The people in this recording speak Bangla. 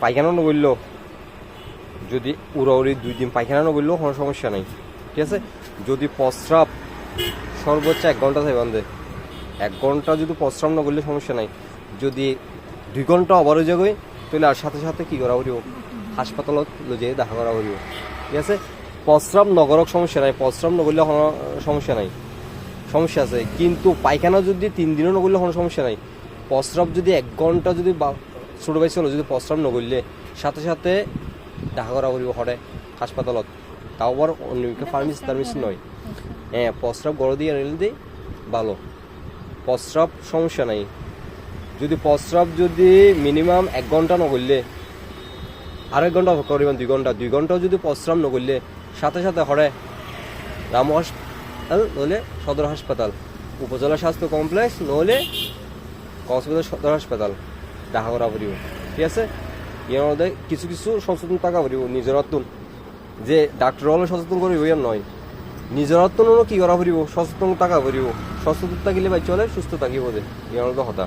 পায়খানা নগরল যদি উড়াউড়ি দুই দিন পায়খানা নগরলেও কোনো সমস্যা নাই। ঠিক আছে? যদি প্রস্রাব সর্বোচ্চ এক ঘণ্টা থাকে বান্ধে। এক ঘণ্টা যদি প্রস্রাব না করলে সমস্যা নাই। যদি দুই ঘণ্টা অবার হয়ে যাবে, তাহলে আর সাথে সাথে কি করা করিব হাসপাতালত লজে দেখা করা করিব ঠিক আছে? প্রস্রাব নগরক সমস্যা নাই। প্রস্রাব নগরলে কোনো সমস্যা নাই। সমস্যা আছে। কিন্তু পায়খানা যদি তিন দিনও নগরলে কোনো সমস্যা নাই। প্রস্রাব যদি এক ঘণ্টা যদি ছোট ভাই চলো যদি প্রস্রাব নগরলে সাথে সাথে দেখা করা করিব হরে হাসপাতালত। তাও আবার অন্যকে ফার্মেসি টার্মেসি নয় হ্যাঁ প্রস্রাব গড় দিয়ে আনিলে দিই ভালো। প্রস্রাব সমস্যা নাই। যদি প্রস্রাব যদি মিনিমাম এক ঘণ্টা নগরলে আর এক ঘণ্টা করিবেন দুই ঘণ্টা দুই ঘন্টাও যদি প্রস্রাব নগরলে সাথে সাথে হরে রাম হাসপাতাল নইলে সদর হাসপাতাল। উপজেলা স্বাস্থ্য কমপ্লেক্স নইলে কক্সবাজার সদর হাসপাতাল। দেখা করা পড়িব ঠিক আছে? ইয়ার মধ্যে কিছু কিছু সচেতন থাকা পড়িব অর্থন যে ডাক্তার হলে সচেতন করিব ইয়ার নয়। নিজের নিজেরত্বনও কি করা পড়িব সচেতন থাকা পড়িব সচেতন থাকিলে বাচ্চা হলে সুস্থ থাকিব যে। ইয়ার মধ্যে হতা